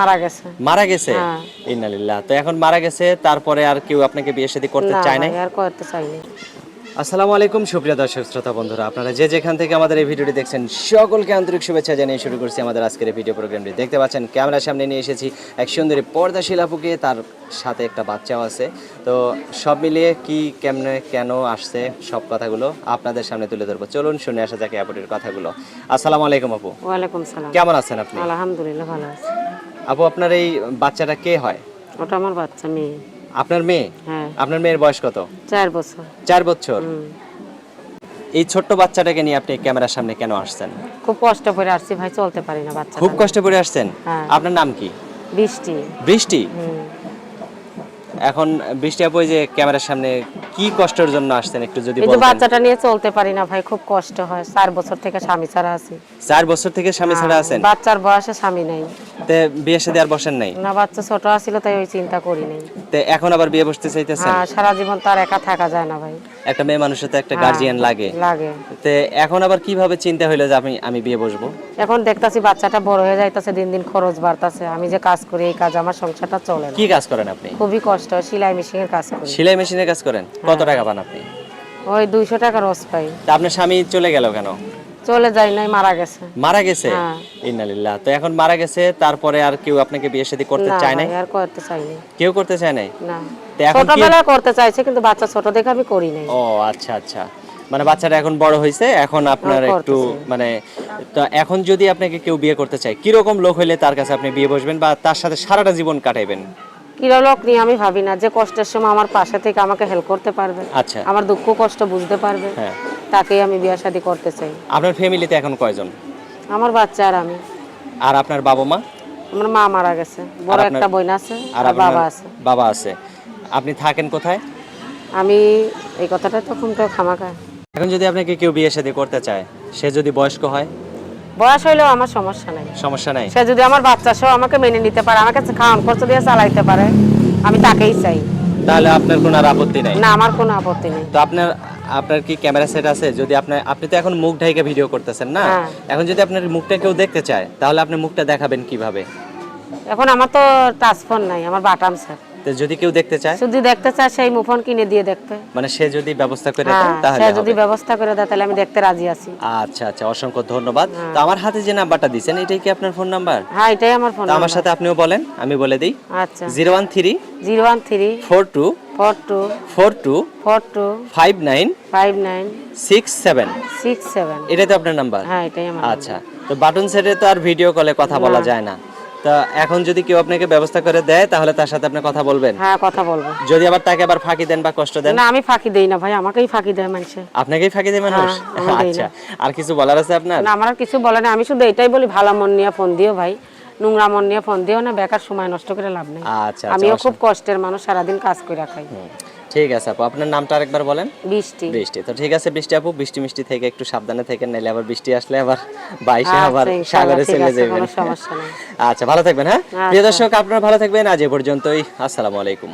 মারা গেছে। মারা গেছে? হ্যাঁ। ইন্নালিল্লাহ। তো এখন মারা গেছে তারপরে আর কেউ আপনাকে বিয়ে শাদী করতে চায় না আর করতে চাইনি আসসালামু আলাইকুম সুপ্রিয় দর্শক শ্রোতা বন্ধুরা। আপনারা যে যেখান থেকে আমাদের এই ভিডিওটি দেখছেন সকলকে আন্তরিক শুভেচ্ছা জানিয়ে শুরু করছি আমাদের আজকের এই ভিডিও প্রোগ্রামটি। দেখতে পাচ্ছেন ক্যামেরার সামনে নিয়ে এসেছি এক সুন্দরী পর্দাশীল আপুকে তার সাথে একটা বাচ্চাও আছে। তো সব মিলিয়ে কি কেমনে কেন আসছে সব কথাগুলো আপনাদের সামনে তুলে ধরবো। চলুন শুনে আসা যাক আপুটির কথাগুলো। আসসালামু আলাইকুম আপু। ওয়ালাইকুম সালাম। কেমন আছেন আপনি? আলহামদুলিল্লাহ ভালো আছি। আপু আপনার এই বাচ্চাটা কে হয়? ওটা আমার বাচ্চা মেয়ে। আপনার মেয়ে? হ্যাঁ। আপনার মেয়ের বয়স কত? চার বছর। চার বছর? এই ছোট্ট বাচ্চাটাকে নিয়ে আপনি ক্যামেরার সামনে কেন আসছেন? খুব কষ্ট করে আসছি ভাই চলতে পারি না বাচ্চা খুব কষ্ট করে আসছেন? হ্যাঁ। আপনার নাম কি? বৃষ্টি। বৃষ্টি? এখন বৃষ্টি আপু এই যে ক্যামেরার সামনে কি কষ্টের জন্য আসছেন একটু যদি যে বাচ্চাটা নিয়ে চলতে পারি না ভাই খুব কষ্ট হয়। চার বছর থেকে স্বামী ছাড়া আছি। চার বছর থেকে স্বামী ছাড়া আছেন? বাচ্চার বয়সে স্বামী নেই। তে বিয়ে সাথে আর বসেন নাই? না বাচ্চা ছোট আছিল তাই ওই চিন্তা করি নাই। তে এখন আবার বিয়ে বসতে চাইতেছেন? হ্যাঁ সারা জীবন তার একা থাকা যায় না ভাই। একটা মেয়ে মানুষের তো একটা হ্যাঁ। গার্জিয়ান লাগে। লাগে। তে এখন আবার কীভাবে চিন্তা হইল যে আমি আমি বিয়ে বসবো? এখন দেখতাছি বাচ্চাটা বড় হয়ে যাইতাছে দিন দিন খরচ বাড়তাছে। আমি যে কাজ করি এই কাজ আমার সংসারটা চলে না। কি কাজ করেন আপনি? খুবই কষ্ট হয় সেলাই মেশিনের কাজ করি। সেলাই মেশিনের কাজ করেন? কত টাকা পান আপনি? ওই দুইশো টাকা রোজ পাই। তা আপনার স্বামী চলে গেল কেন? চলে যাই নাই মারা গেছে। মারা গেছে? হ্যাঁ। ইন্নালিল্লাহ। তো এখন মারা গেছে তারপরে আর কেউ আপনাকে বিয়ে শাদী করতে চায় ভাই, আর করতে চাইনি কেউ করতে চায় না। তো এখন কি করতে চাইছে কিন্তু বাচ্চা ছোট দেখে আমি করি নাই। ও আচ্ছা আচ্ছা। মানে বাচ্চাটা এখন বড় হয়েছে এখন আপনার হ্যাঁ, একটু মানে তো এখন যদি আপনাকে কেউ বিয়ে করতে চায় কীরকম লোক হইলে তার কাছে আপনি বিয়ে বসবেন বা তার সাথে সারাটা জীবন কাটাইবেন? কিরা লোক নিয়ে আমি ভাবি না যে কষ্টের সময় আমার পাশে থেকে আমাকে হেল্প করতে পারবে। আচ্ছা। আমার দুঃখ কষ্ট বুঝতে পারবে। হ্যাঁ। তাকেই আমি বিয়ে শাদী করতে চাই। আপনার ফ্যামিলিতে এখন কয়জন? আমার বাচ্চা আর আমি। আর আপনার বাবা মা? আমার মা মারা গেছে। বড় একটা বোন আছে আর আর বাবা আছে। বাবা আছে। আপনি থাকেন কোথায়? আমি এই কথাটা তখন তো খামাকা এখন যদি আপনাকে কেউ বিয়ে শাদী করতে চায় সে যদি বয়স্ক হয়? বয়স হইলেও আমার সমস্যা নাই। সমস্যা নাই? সে যদি আমার বাচ্চা সহ আমাকে মেনে নিতে পারে আমাকে খাওয়ান খরচ দিয়ে চালাইতে পারে আমি তাকেই চাই। তাহলে আপনার কোনো আর আপত্তি নাই? না আমার কোনো আপত্তি নেই। তো আপনার আপনার কি ক্যামেরা সেট আছে? যদি আপনার আপনি তো এখন মুখ ঢাইকে ভিডিও করতেছেন না? হ্যাঁ। এখন যদি আপনার মুখটা কেউ দেখতে চায় তাহলে আপনি মুখটা দেখাবেন কীভাবে? এখন আমার তো টাচ ফোন নাই আমার বাটাম স্যার তো যদি কেউ দেখতে চায় যদি দেখতে চায় সেই মুফোন কিনে দিয়ে দেখবে। মানে সে যদি ব্যবস্থা করে হ্যাঁ দেন তাহলে সে যদি ব্যবস্থা করে দেয় তাহলে আমি দেখতে রাজি আছি। আচ্ছা আচ্ছা অসংখ্য ধন্যবাদ। তো আমার হাতে যে নাম্বারটা দিচ্ছেন এটাই কি আপনার ফোন নাম্বার? হ্যাঁ এটাই আমার ফোন তো আমার সাথে আপনিও বলেন আমি বলে দিই। আচ্ছা। Zero one three zero one three four two four two four two four two five nine five nine six seven. Six seven. এটাই তো আপনার নাম্বার? হ্যাঁ এটাই আমার আচ্ছা তো বাটন সেটে তো আর ভিডিও কলে কথা বলা যায় না। তা এখন যদি কেউ আপনাকে ব্যবস্থা করে দেয় তাহলে তার সাথে আপনি কথা বলবেন? হ্যাঁ কথা বলব। যদি আবার তাকে আবার ফাঁকি দেন বা কষ্ট দেন? না আমি ফাঁকি দেই না ভাই আমাকেই ফাঁকি দেয় মানুষে। আপনাকেই ফাঁকি দেয় মানুষ? হ্যাঁ, আচ্ছা। আর কিছু বলার আছে আপনার? না আমার কিছু বলে না আমি শুধু এটাই বলি ভালো মন নিয়ে ফোন দিও ভাই। নোংরা মন নিয়ে ফোন দিও না বেকার সময় নষ্ট করে লাভ নেই। আচ্ছা আমিও আচ্ছা। খুব কষ্টের মানুষ সারাদিন কাজ করে খাই। হুম, ঠিক আছে আপু আপনার নামটা আরেকবার বলেন। বৃষ্টি। বৃষ্টি। তো ঠিক আছে বৃষ্টি আপু বৃষ্টি মিষ্টি থেকে একটু সাবধানে থেকে নাইলে আবার বৃষ্টি আসলে আবার বাইশে আচ্ছা, আবার সাগরে চলে যাবেন। আচ্ছা ভালো থাকবেন হ্যাঁ? প্রিয় আচ্ছা। দর্শক আপনারা ভালো থাকবেন আজ এ পর্যন্তই। আসসালামু আলাইকুম।